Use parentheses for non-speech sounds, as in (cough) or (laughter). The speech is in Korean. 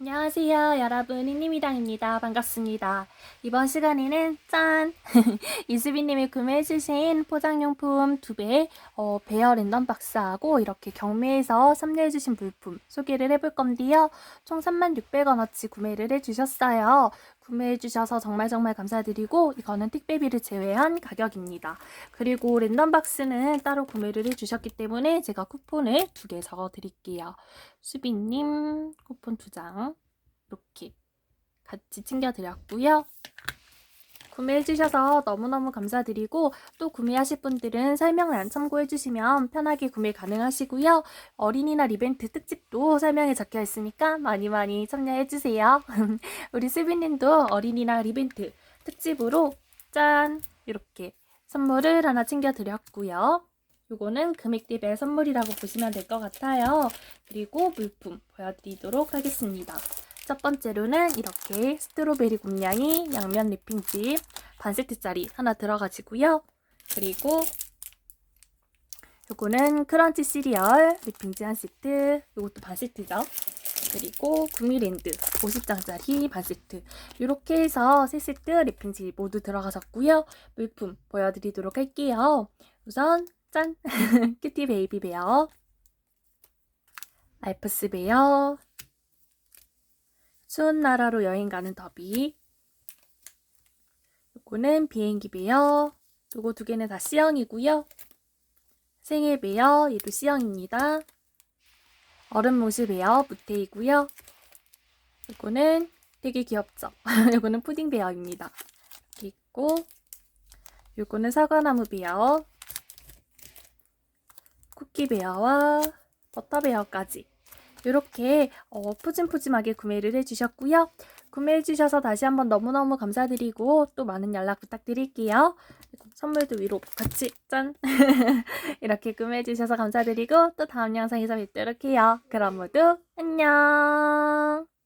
안녕하세요, 여러분. 인님이당입니다. 반갑습니다. 이번 시간에는 짠! (laughs) 이수빈님이 구매해주신 포장용품 두 배, 어, 베어 랜덤 박스하고 이렇게 경매에서 참여해주신 물품 소개를 해볼 건데요. 총 36,000원어치 구매를 해주셨어요. 구매해주셔서 정말 정말 감사드리고 이거는 택배비를 제외한 가격입니다. 그리고 랜덤 박스는 따로 구매를 해주셨기 때문에 제가 쿠폰을 두 개 적어 드릴게요. 수빈님 쿠폰 두 장 이렇게 같이 챙겨드렸고요. 구매해주셔서 너무너무 감사드리고 또 구매하실 분들은 설명란 참고해주시면 편하게 구매 가능하시고요. 어린이날 이벤트 특집도 설명에 적혀 있으니까 많이 많이 참여해주세요. (laughs) 우리 수빈님도 어린이날 이벤트 특집으로 짠 이렇게 선물을 하나 챙겨드렸고요. 요거는 금액대별 선물이라고 보시면 될 것 같아요. 그리고 물품 보여드리도록 하겠습니다. 첫 번째로는 이렇게 스트로베리 곰냥이 양면 랩핑집 반 세트짜리 하나 들어가지고요. 그리고 요거는 크런치 시리얼 랩핑지 한 세트 요것도 반 세트죠. 그리고 구미랜드 50장짜리 반 세트 이렇게 해서 세 세트 랩핑지 모두 들어가셨고요. 물품 보여드리도록 할게요. 우선 짠! (laughs) 큐티 베이비 베어 알프스 베어 추운 나라로 여행 가는 더비 요거는 비행기 베어 요거 두 개는 다 C형이고요. 생일 베어 얘도 C형입니다. 얼음 모시 베어 무테이고요. 요거는 되게 귀엽죠? (laughs) 요거는 푸딩 베어입니다. 이렇게 있고 요거는 사과나무 베어 쿠키 베어와 버터 베어까지 이렇게 어, 푸짐푸짐하게 구매를 해주셨고요. 구매해주셔서 다시 한번 너무너무 감사드리고 또 많은 연락 부탁드릴게요. 선물도 위로 같이 짠! (laughs) 이렇게 구매해주셔서 감사드리고 또 다음 영상에서 뵙도록 해요. 그럼 모두 안녕!